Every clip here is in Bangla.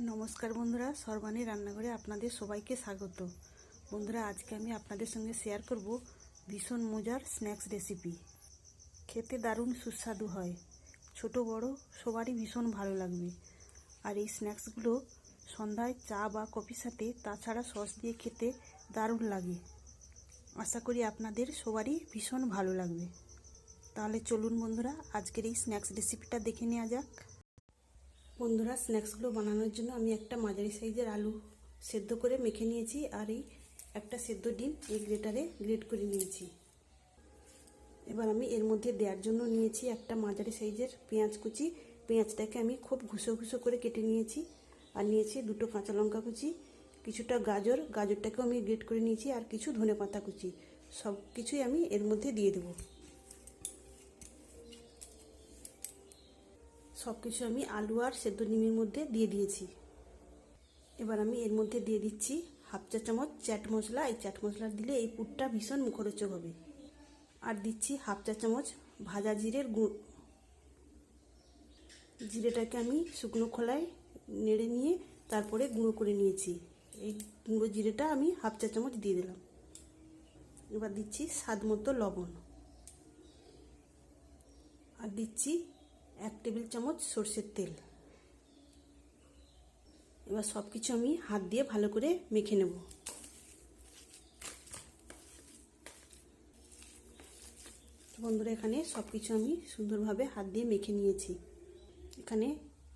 নমস্কার বন্ধুরা, সর্বাণী রান্নাঘরে আপনাদের সবাইকে স্বাগত। বন্ধুরা, আজকে আমি আপনাদের সঙ্গে শেয়ার করব ভীষণ মজার স্ন্যাক্স রেসিপি খেতে দারুণ সুস্বাদু হয়। ছোট, বড়, সবারই ভীষণ ভালো লাগবে। আর এই স্ন্যাক্সগুলো সন্ধ্যায় চা বা কফির সাথে, তাছাড়া সস দিয়ে খেতে দারুণ লাগে। আশা করি আপনাদের সবারই ভীষণ ভালো লাগবে। তাহলে চলুন বন্ধুরা, আজকের এই স্ন্যাক্স রেসিপিটা দেখে নেওয়া যাক। বন্ধুরা, স্ন্যাক্সগুলো বানানোর জন্য আমি একটা মাঝারি সাইজের আলু সেদ্ধ করে মেখে নিয়েছি, আর এই একটা সেদ্ধ ডিম এই গ্রেটারে গ্রেট করে নিয়েছি। এবার আমি এর মধ্যে দেওয়ার জন্য নিয়েছি একটা মাঝারি সাইজের পেঁয়াজ কুচি। পেঁয়াজটাকে আমি খুব ঘুষো ঘুষো করে কেটে নিয়েছি, আর নিয়েছি দুটো কাঁচা লঙ্কা কুচি, কিছুটা গাজর। গাজরটাকেও আমি গ্রেট করে নিয়েছি, আর কিছু ধনে পাতা কুচি। সব কিছুই আমি এর মধ্যে দিয়ে দেবো। সব কিছু আমি আলু আর সেদ্ধ ডিমের মধ্যে দিয়ে দিয়েছি। এবার আমি এর মধ্যে দিয়ে দিচ্ছি হাফ চা চামচ চাট মশলা। এই চাট মশলা দিলে এই পুরটা ভীষণ মুখরোচক হবে। আর দিচ্ছি হাফ চা চামচ ভাজা জিরের গুঁড়ো। জিরেটাকে আমি শুকনো খোলায় নেড়ে নিয়ে তারপরে গুঁড়ো করে নিয়েছি। এই গুঁড়ো জিরেটা আমি হাফ চা চামচ দিয়ে দিলাম। এবার দিচ্ছি স্বাদ মতো লবণ। আর দিচ্ছি এক টেবিল চামচ সর্ষের তেল। এবার সব কিছু আমি হাত দিয়ে ভালো করে মেখে নেব। বন্ধুরা, এখানে সব কিছু আমি সুন্দরভাবে হাত দিয়ে মেখে নিয়েছি। এখানে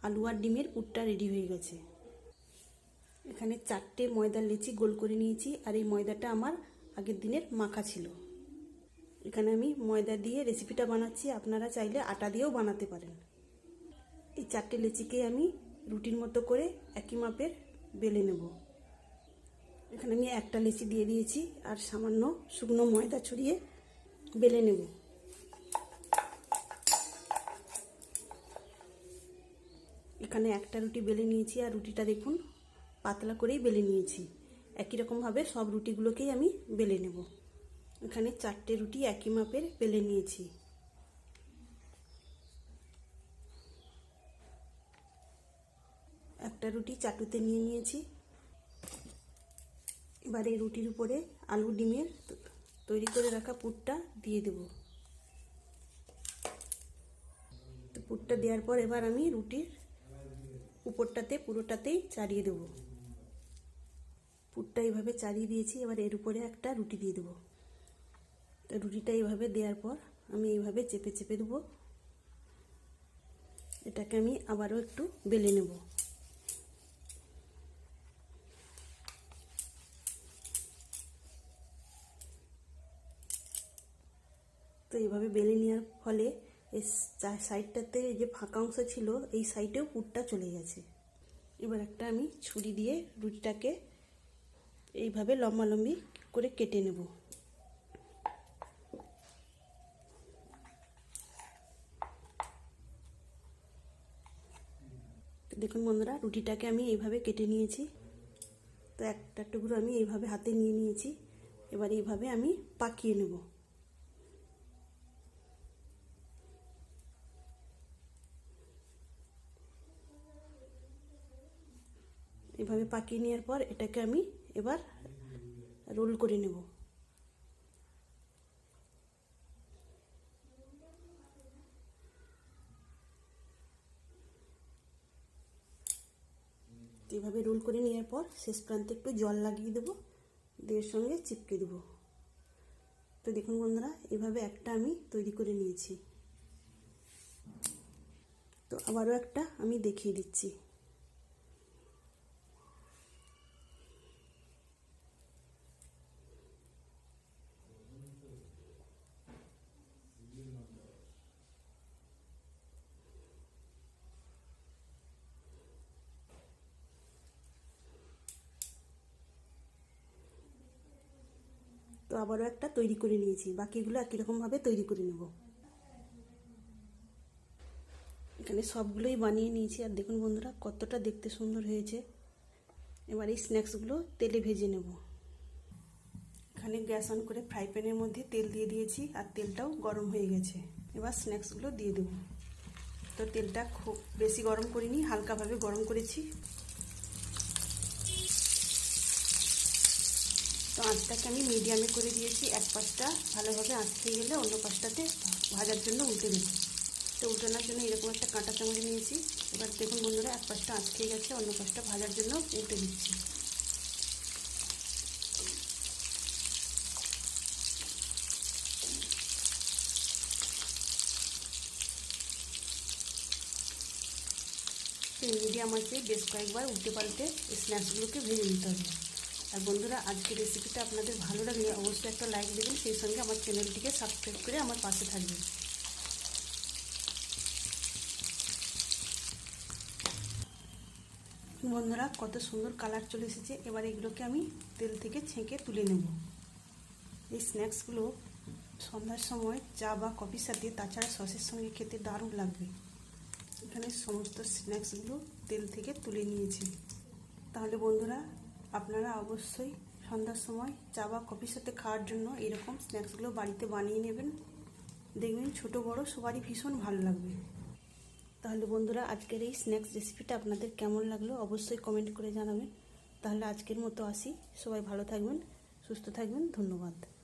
আলু আর ডিমের পুরটা রেডি হয়ে গেছে। এখানে চারটে ময়দার লেচি গোল করে নিয়েছি আর এই ময়দাটা আমার আগের দিনের মাখা ছিল। এখানে আমি ময়দা দিয়ে রেসিপিটা বানাচ্ছি। আপনারা চাইলে আটা দিয়েও বানাতে পারেন। এই চারটে লেচিকে আমি রুটির মতো করে একই মাপের বেলে নেব। এখানে আমি একটা লেচি দিয়ে দিয়েছি আর সামান্য শুকনো ময়দা ছড়িয়ে বেলে নেব। এখানে একটা রুটি বেলে নিয়েছি আর রুটিটা দেখুন পাতলা করেই বেলে নিয়েছি। একই রকমভাবে সব রুটিগুলোকেই আমি বেলে নেব। এখানে চারটে রুটি একই মাপের পেলে নিয়েছি। একটা রুটি চাটুতে নিয়ে নিয়েছি। এবার এই রুটির উপরে আলু ডিমের তৈরি করে রাখা পুরটা দিয়ে দেব। তো পুরটা দেওয়ার পর এবার আমি রুটির উপরটাতে পুরোটাতেই চাড়িয়ে দেব। পুরটা এইভাবে চাড়িয়ে দিয়েছি, এবার এর উপরে একটা রুটি দিয়ে দেবো। রুটিটা এইভাবে দেওয়ার পর আমি এইভাবে চেপে চেপে দেবো। এটাকে আমি আবারও একটু বেলে নেব। তো এইভাবে বেলে নেওয়ার ফলে এই সাইডটাতে যে ফাঁকা অংশ ছিল, এই সাইডেও পুরটা চলে গেছে। এবার একটা আমি ছুরি দিয়ে রুটিটাকে এইভাবে লম্বালম্বি করে কেটে নেব। দেখুন বন্ধুরা, রুটিটাকে আমি এইভাবে কেটে নিয়েছি। তো একটা টুকরো আমি এইভাবে হাতে নিয়ে নিয়েছি। এবার এইভাবে আমি পাকিয়ে নেব। এভাবে পাকিয়ে নেওয়ার পর এটাকে আমি এবার রোল করে নেব। এভাবে রোল করে নেওয়ার পর শেষ প্রান্তে একটু জল লাগিয়ে দেবো। দিয়ে সঙ্গে চিপকে দেবো। তো দেখুন বন্ধুরা, এভাবে একটা আমি তৈরি করে নিয়েছি। তো আবারও একটা আমি দেখিয়ে দিচ্ছি। আবারও একটা তৈরি করে নিয়েছি। বাকিগুলো একই রকমভাবে তৈরি করে নেব। এখানে সবগুলোই বানিয়ে নিয়েছি। আর দেখুন বন্ধুরা, কতটা দেখতে সুন্দর হয়েছে। এবার এই স্ন্যাক্সগুলো তেলে ভেজে নেব। এখানে গ্যাস অন করে ফ্রাই প্যানের মধ্যে তেল দিয়ে দিয়েছি, আর তেলটাও গরম হয়ে গেছে। এবার স্ন্যাক্সগুলো দিয়ে দেবো। তো তেলটা খুব বেশি গরম করিনি, হালকাভাবে গরম করেছি। তো আঁচটাকে আমি মিডিয়ামে করে দিয়েছি। এক পাশটা ভালোভাবে আঁচ খেয়ে গেলে অন্য পাশটাতে ভাজার জন্য উল্টে দেবো তো উল্টানোর জন্য এরকম একটা কাঁটা চামচ নিয়েছি। এবার দেখুন বন্ধুরা, এক পাশটা আঁচ খেয়ে গেছে, অন্য পাশটা ভাজার জন্য উল্টে দিচ্ছি। মিডিয়াম আছে বেশ কয়েকবার উল্টে পাল্টে স্ন্যাক্সগুলোকে ভেজে নিতে হবে। আর বন্ধুরা, আজকের রেসিপিটা আপনাদের ভালো লাগলে অবশ্যই একটা লাইক দেবেন, সেই সঙ্গে আমার চ্যানেলটিকে সাবস্ক্রাইব করে আমার পাশে থাকবেন। বন্ধুরা, কত সুন্দর কালার চলে এসেছে। এবার এগুলোকে আমি তেল থেকে ছেঁকে তুলে নেব। এই স্ন্যাক্সগুলো সন্ধ্যার সময় চা বা কফির সাথে, তাছাড়া সসের সঙ্গে খেতে দারুণ লাগবে। এখানে সমস্ত স্ন্যাক্সগুলো তেল থেকে তুলে নিয়েছি। তাহলে বন্ধুরা আপনারা অবশ্যই সন্ধ্যার সময় চা বা কফির সাথে খাওয়ার জন্য এরকম স্ন্যাক্সগুলো বাড়িতে বানিয়ে নেবেন। দেখবেন ছোট, বড় সবারই ভীষণ ভালো লাগবে। তাহলে বন্ধুরা, আজকের এই স্ন্যাক্স রেসিপিটা আপনাদের কেমন লাগল অবশ্যই কমেন্ট করে জানাবেন। তাহলে আজকের মতো আসি। সবাই ভালো থাকবেন, সুস্থ থাকবেন। ধন্যবাদ।